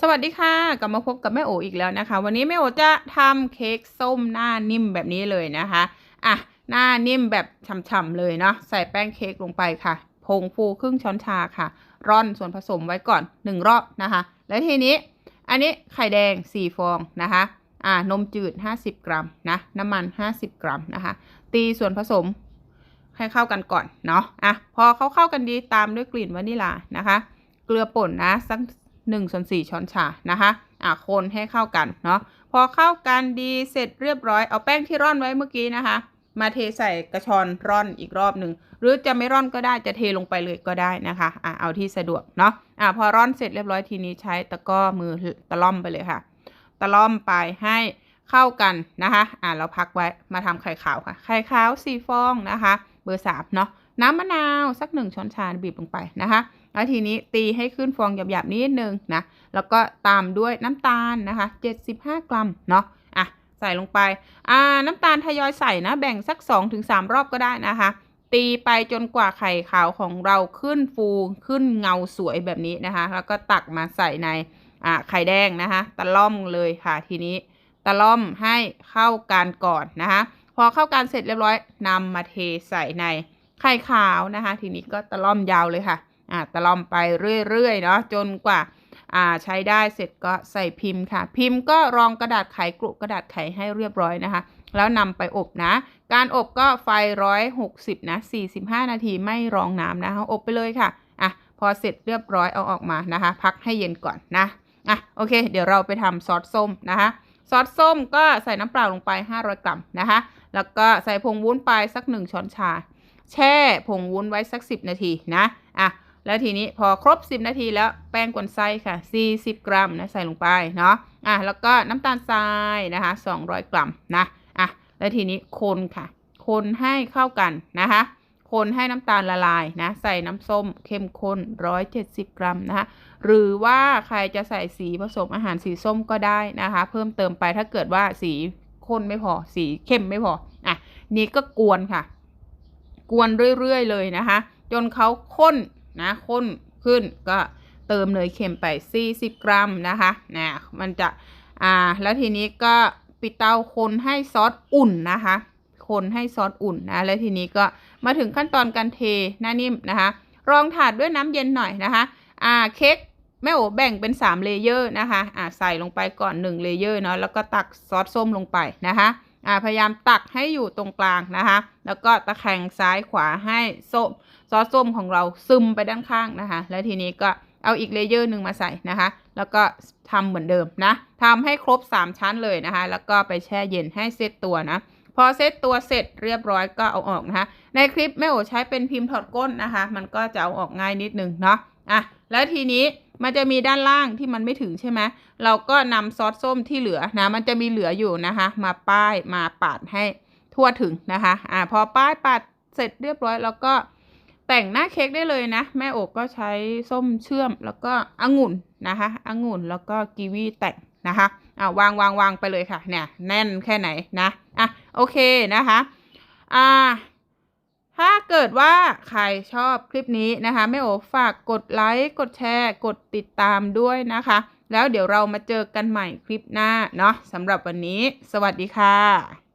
สวัสดีค่ะ กลับมาพบกับแม่โออีกแล้วนะคะ วันนี้แม่โอจะทำเค้กส้มหน้านิ่มแบบนี้เลยนะคะอะหน้านิ่มแบบฉ่ำๆเลยเนาะใส่แป้งเค้กลงไปค่ะผงฟูครึ่งช้อนชาค่ะ ร่อนส่วนผสมไว้ก่อนหนึ่งรอบนะคะ แล้วทีนี้ อันนี้ไข่แดง 4 ฟองนะคะอ่านมจืด 50 กรัมนะน้ำมัน 50 กรัมนะคะ ตีส่วนผสมให้เข้ากันก่อนเนาะอะพอเข้าเข้ากันดีตามด้วยกลิ่นวานิลานะคะ เกลือป่นนะสัก หนึ่งส่วนสี่ช้อนชานะคะอะคนให้เข้ากันเนาะพอเข้ากันดีเสร็จเรียบร้อยเอาแป้งที่ร่อนไว้เมื่อกี้นะคะ มาเทใส่กระชอนร่อนอีกรอบหนึ่งหรือจะไม่ร่อนก็ได้จะเทลงไปเลยก็ได้นะคะอะเอาที่สะดวกเนาะอะพอร่อนเสร็จเรียบร้อยทีนี้ใช้ตะก้อมือตะล่อมไปเลยค่ะ ตะล่อมไปให้เข้ากันนะคะอะเราพักไว้มาทำไข่ขาวค่ะ ไข่ขาวสี่ฟองนะคะ เบอร์สามเนาะน้ำมะนาวสักหนึ่งช้อนชาบีบลงไปนะคะ แล้วทีนี้ตีให้ขึ้นฟองหยาบๆนิดนึงนะ แล้วก็ตามด้วยน้ำตาลนะคะ 75 กรัมเนาะอะใส่ลงไป อ่า น้ำตาลทยอยใส่นะ แบ่งสัก 2-3 รอบก็ได้นะคะ ตีไปจนกว่าไข่ขาวของเราขึ้นฟูขึ้นเงาสวยแบบนี้นะคะ แล้วก็ตักมาใส่ในอ่าไข่แดงนะคะ ตะล่อมเลยค่ะทีนี้ ตะล่อมให้เข้ากันก่อนนะคะ พอเข้ากันเสร็จเรียบร้อยนำมาเทใส่ในไข่ขาวนะคะ ทีนี้ก็ตะล่อมยาวเลยค่ะ อ่าตะลอมไปเรื่อยๆเนาะจนกว่าอ่าใช้ได้เสร็จก็ใส่พิมพ์ค่ะ พิมพ์ก็รองกระดาษไขกรุกระดาษไขให้เรียบร้อยนะคะ แล้วนำไปอบนะ การอบก็ไฟร้อยหกสิบนะสี่สิบห้านาทีไม่รองน้ำนะคะอบไปเลยค่ะอะพอเสร็จเรียบร้อยเอาออกมานะคะ พักให้เย็นก่อนนะอะโอเค เดี๋ยวเราไปทำซอสส้มนะคะซอสส้มก็ใส่น้ำเปล่าลงไป 500 กรัมนะคะ แล้วก็ใส่ผงวุ้นไปสัก 1 ช้อนชา แช่ผงวุ้นไว้สัก 10 นาทีนะ อะ แล้วทีนี้พอครบ 10 นาทีแล้วแป้งกวนไส้ค่ะ 40 กรัมนะใส่ลงไปเนาะอะแล้วก็น้ำตาลทรายนะคะ 200 กรัมนะอะแล้วทีนี้คนค่ะ คนให้เข้ากันนะคะคนให้น้ำตาลละลายนะ ใส่น้ำส้มเข้มข้น 170 กรัมนะคะหรือว่าใครจะใส่สีผสมอาหารสีส้มก็ได้นะคะ เพิ่มเติมไปถ้าเกิดว่าสีข้นไม่พอสีเข้มไม่พออะนี่ก็กวนค่ะ กวนเรื่อยๆเลยนะคะ จนเขาข้น นะข้นขึ้นก็เติมเนยเค็มไป 40 กรัมนะคะนะมันจะอ่าแล้วทีนี้ก็ปิดเตาคนให้ซอสอุ่นนะคะ คนให้ซอสอุ่นนะแล้วทีนี้ก็มาถึงขั้นตอนการเทหน้านิ่มนะคะ รองถาดด้วยน้ำเย็นหน่อยนะคะอ่าเค้กแม่โอแบ่งเป็น3เลเยอร์นะคะอ่าใส่ลงไปก่อน1เลเยอร์เนาะแล้วก็ตักซอสส้มลงไปนะคะ พยายามตักให้อยู่ตรงกลางนะคะ แล้วก็ตะแคงซ้ายขวาให้ส้มซอสส้มของเราซึมไปด้านข้างนะคะ แล้วทีนี้ก็เอาอีกเลเยอร์หนึ่งมาใส่นะคะ แล้วก็ทำเหมือนเดิมนะทำให้ครบ 3 ชั้นเลยนะคะ แล้วก็ไปแช่เย็นให้เซตตัวนะ พอเซตตัวเสร็จเรียบร้อยก็เอาออกนะคะ ในคลิปแม่โอใช้เป็นพิมพ์ถอดก้นนะคะ มันก็จะเอาออกง่ายนิดนึงเนาะ อะ แล้วทีนี้ มันจะมีด้านล่างที่มันไม่ถึงใช่ไหมเราก็นำซอสส้มที่เหลือนะมันจะมีเหลืออยู่นะคะ มาป้ายมาปาดให้ทั่วถึงนะคะอ่าพอป้ายปาดเสร็จเรียบร้อย แล้วก็แต่งหน้าเค้กได้เลยนะ แม่โอกก็ใช้ส้มเชื่อมแล้วก็องุ่นนะคะองุ่นแล้วก็กีวีแต่งนะคะอ่าวางวางวางไปเลยค่ะเนี่ยแน่นแค่ไหนนะอะโอเคนะคะอ่า ถ้าเกิดว่าใครชอบคลิปนี้นะคะแม่โอฝากกดไลค์กดแชร์ กดติดตามด้วยนะคะ แล้วเดี๋ยวเรามาเจอกันใหม่คลิปหน้าเนาะสำหรับวันนี้ สวัสดีค่ะ